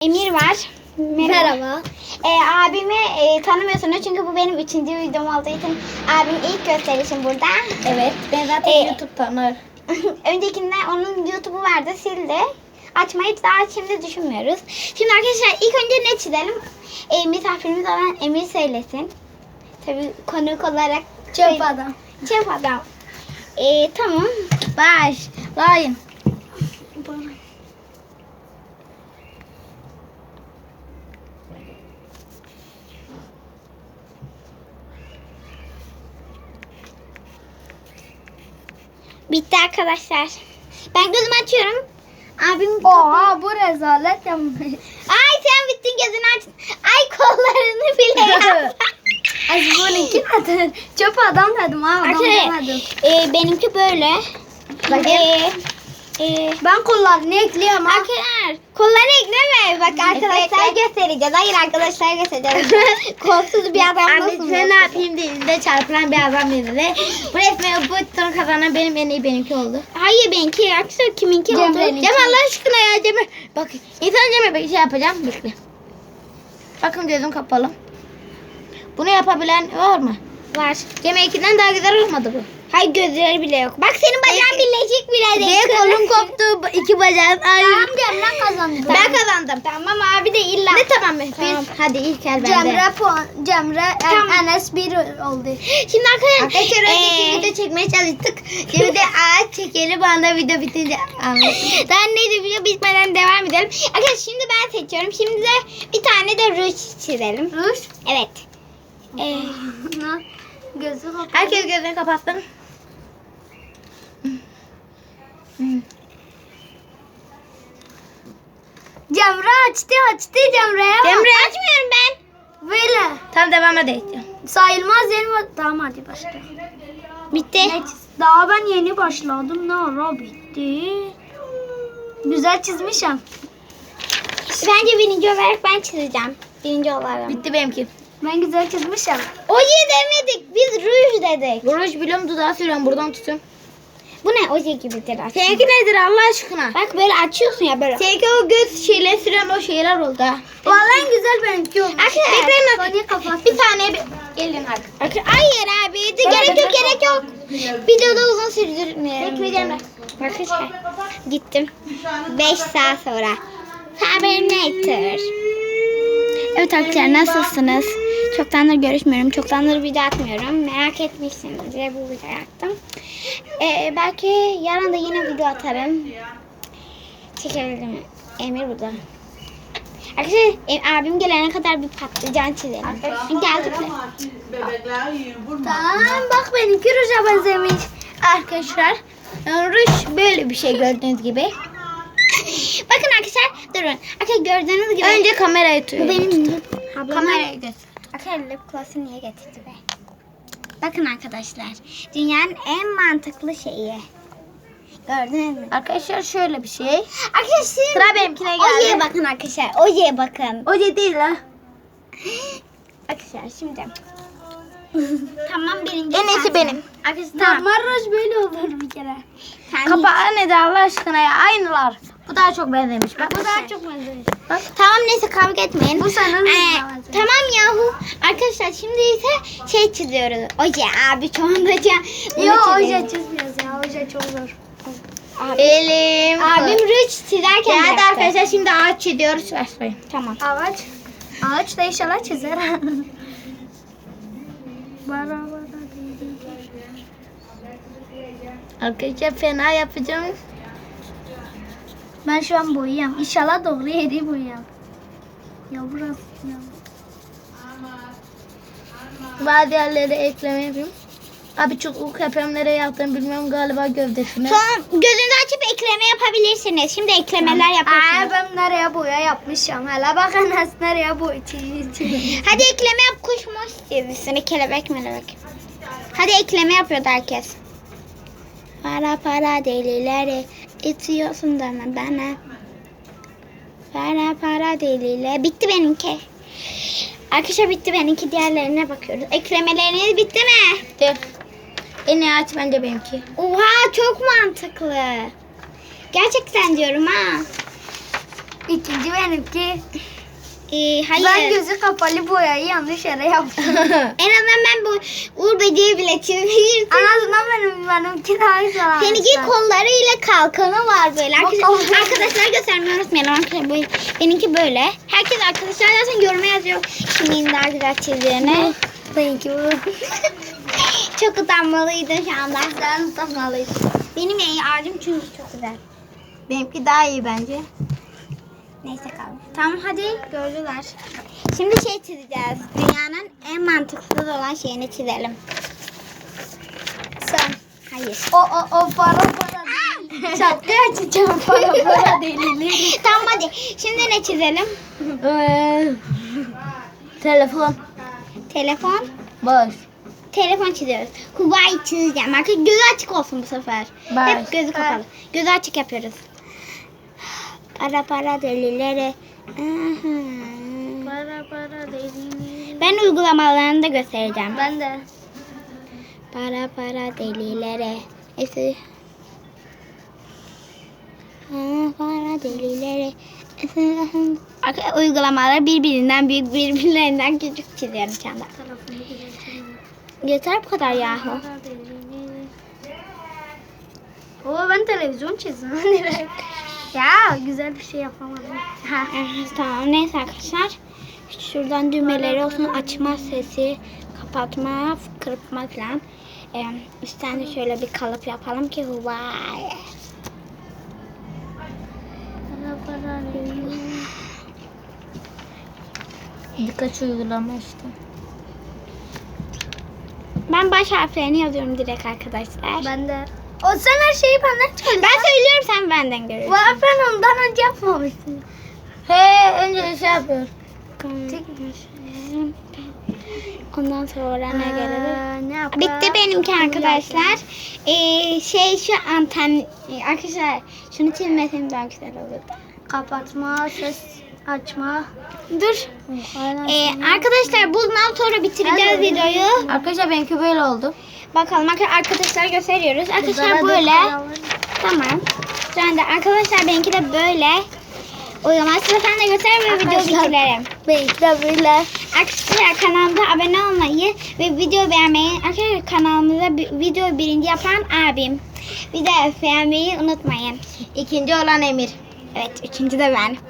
Emir var. Merhaba. Ee, abimi e, tanımıyorsunuz çünkü bu benim üçüncü videom olduğu için abim ilk gösterişim burada. Evet. Ben zaten Ee, YouTube tanır. Öncekinde onun YouTube'u vardı sildi. Açmayı daha şimdi düşünmüyoruz. Şimdi arkadaşlar ilk önce ne çizelim? Ee, misafirimiz olan Emir söylesin. Tabii konuk olarak Çöp adam. Çöp adam. Ee, tamam. Başlayın. Bitti arkadaşlar. Ben gözümü açıyorum. Abim Oha bu rezalet yapmış. Ay sen bittin gözünü aç. Ay kollarını bile yaptın. Ay bununki nedir? Çöp adam dedim ha adam Arkadaşlar demedim. e, benimki böyle. E, e, Ben kollarını ha. arkadaşlar kolları ekleme. Bak arkadaşlar göstereceğiz. Hayır arkadaşlar göstereceğiz. Kolsuz bir adam Anne nasıl? olur? ne yapayım dediğinde çarpılan bir adam dedi. Bu resmi bu tur kazanan benim en iyi benimki oldu. Hayır benimki arkadaşlar kiminki oldu? Cemre'ninki. Cem Allah aşkına ya Cemre. Bak insan Cemre bir şey yapacağım. Bekle. Bakın gözüm kapalı. Bunu yapabilen var mı? Var. Cemre ikinden daha güzel olmadı bu. Hayır gözleri bile yok. Bak senin bacağın birleşik bile değil. Ve kolum koptu. iki bacağım. Ay. Cemre kazandı. Ben kazandım. Tamam abi de illa. Ne tamam mı? Tamam. Bir, hadi ilk el bende. Cemre puan, Cemre Tamam. Enes bir oldu. Şimdi arkadaşlar. Arkadaşlar önceki ee, video çekmeye çalıştık. Şimdi ağaç çekelim. Bana video bitince anlatayım. Daha neydi video bitmeden devam edelim. Arkadaşlar şimdi ben seçiyorum. Şimdi de bir tane de ruj çizelim. Ruj. Evet. Ee, Gözü kapalı. Herkes gözünü kapatsın. Cemre açtı açtı Cemre'ye bak. Cemre. açmıyorum ben. Böyle. Tam devam edelim. Sayılmaz yeni baş... Tamam hadi başla. Bitti. Ne Daha ben yeni başladım. Ne ara bitti. Güzel çizmişim. Bence birinci olarak ben çizeceğim. Birinci olarak. Bitti benimki. Ben güzel çizmişim. Oje demedik. Biz ruj dedik. Ruj biliyorum dudağı sürüyorum. Buradan tutuyorum. Bu ne? Oje gibidir aslında. Seninki nedir Allah aşkına? Bak böyle açıyorsun ya böyle. Seninki o göz şeyle süren o şeyler oldu. Vallahi güzel benimki olmuş. Arkadaşlar. Bekleyin. Kapat. Bir saniye bir. Gelin artık. Arka- Hayır abi. Gerek yok gerek yok. Videoda uzun sürdürmeyelim. Bekleyeceğim Arkadaşlar gittim. 5 saat sonra. Terminator. Evet arkadaşlar nasılsınız? Çoktandır görüşmüyorum. Çoktandır video atmıyorum. Merak etmişsiniz diye bu videoyu attım. Ee, belki yarın da yine video atarım. Çekebilirim. Emir burada. Arkadaşlar e, abim gelene kadar bir patlıcan çizelim. Vurma. Tamam bak benimki ruja benzemiş. Arkadaşlar ruj böyle bir şey gördüğünüz gibi. Bakın arkadaşlar durun. Arkadaşlar gördüğünüz gibi. Önce kamerayı bu tutuyorum. benim ablamın Kamerayı göster. Arkadaşlar lip gloss'u niye getirdi be? Bakın arkadaşlar. Dünyanın en mantıklı şeyi. Gördünüz mü? Arkadaşlar şöyle bir şey. Arkadaşlar Sıra benimkine geldi. Ojeye bakın arkadaşlar. Ojeye bakın. O değil ha. Arkadaşlar şimdi. tamam birinci. En iyisi benim. Arkadaşlar tamam. Ruj böyle olur bir kere. Sen Kapağı ne de Allah aşkına ya aynılar. Bu daha çok benzemiş. Bak. Bu daha çok benziyor. Bak. Tamam neyse kavga etmeyin. Bu senin Ee. Tamam yahu. Arkadaşlar şimdi ise şey çiziyoruz. Oje abi çoğundaca. Yok hoca çizmiyoruz ya. Hoca çok zor. Abi. Elim. Abim ruj çizerken hadi yaptı. arkadaşlar şimdi ağaç çiziyoruz. Başlayın. Tamam. Ağaç. Ağaç da inşallah çizer. bara bara dedi. Arkadaşlar fena yapacağım. Ben şu an boyayam. İnşallah doğru yeri boyayam. Ya burası ya. Bazı yerlere ekleme yapayım. Abi çok yapıyorum nereye yaptığımı bilmiyorum galiba gövdesine. Son gözünüzü açıp ekleme yapabilirsiniz. Şimdi eklemeler Aa, yapıyorsunuz. ben nereye boya yapmışım. Hele bak Enes nereye boya. Hadi ekleme yap kuş muş üstüne kelebek melebek. Hadi ekleme yapıyordu herkes. Para para delileri itiyorsun deme bana. Para para deliler. Bitti benimki. Arkadaşlar bitti benimki. Diğerlerine bakıyoruz. Eklemeleriniz bitti mi? De. En ağaç bence benimki. Oha çok mantıklı. Gerçekten diyorum ha. İkinci benimki. Ee, hayır. Ben gözü kapalı boyayı yanlış yere yaptım. En azından ben bu Uğur Böceği bile çizmiştim. en azından benim, benimki daha güzel. Seninki kollarıyla kalkanı var böyle. Herkes, Bakalım. arkadaşlar göstermeyi unutmayalım. Arkadaşlar bu, benimki böyle. Herkes arkadaşlar zaten yoruma yazıyor. Kimin daha güzel çizdiğini. Benimki bu. çok utanmalıydım şu anda. Sen utanmalıyım. Benim ağacım çünkü çok güzel. Benimki daha iyi bence. Neyse kalmış. Tamam hadi gördüler. Şimdi şey çizeceğiz. Dünyanın en mantıksız olan şeyini çizelim. Sen. Hayır. O o o para para değil. Şapka açacağım para para değil. tamam hadi. Şimdi ne çizelim? Ee, telefon. Telefon. Boş. Telefon çiziyoruz. Kubayı çizeceğim. Arkadaşlar gözü açık olsun bu sefer. Baş. Hep gözü kapalı. Gözü açık yapıyoruz. Para para delileri. Aha. Para para değil. Ben uygulamalarını da göstereceğim. Ben de. Para para delilere. Neyse. Para para delilere. Arka- Uygulamalar birbirinden büyük birbirlerinden küçük çiziyorum şu anda. Yeter bu kadar yahu. Oo ben televizyon çizdim. ya güzel bir şey yapamadım. Ha. Evet, tamam neyse arkadaşlar. Şuradan düğmeleri olsun açma sesi, kapatma, kırpma falan. Ee, üstten de şöyle bir kalıp yapalım ki vay. Birkaç uygulama işte. Ben baş harflerini yazıyorum direkt arkadaşlar. Ben de. O sen her şeyi benden söyle. Ben söylüyorum sen benden. Var ben ondan önce yapmamıştım. He önce şey yapıyor. Ondan sonra ne yapalım? Bitti benimki arkadaşlar. Ee, şey şu anten arkadaşlar şunu çizmesem daha güzel olurdu. Kapatma, ses açma. Dur. Ee, arkadaşlar bundan sonra bitireceğiz videoyu. Arkadaşlar benimki böyle oldu. Bakalım arka- arkadaşlar gösteriyoruz. Arkadaşlar böyle. Tamam. Şu anda arkadaşlar benimki de böyle. Uygulama sıra sen de göster ve video bitirelim. Benimki de böyle. Arkadaşlar kanalımıza abone olmayı ve video beğenmeyi arkadaşlar kanalımıza video birinci yapan abim. Bir de beğenmeyi unutmayın. İkinci olan Emir. Evet üçüncü de ben.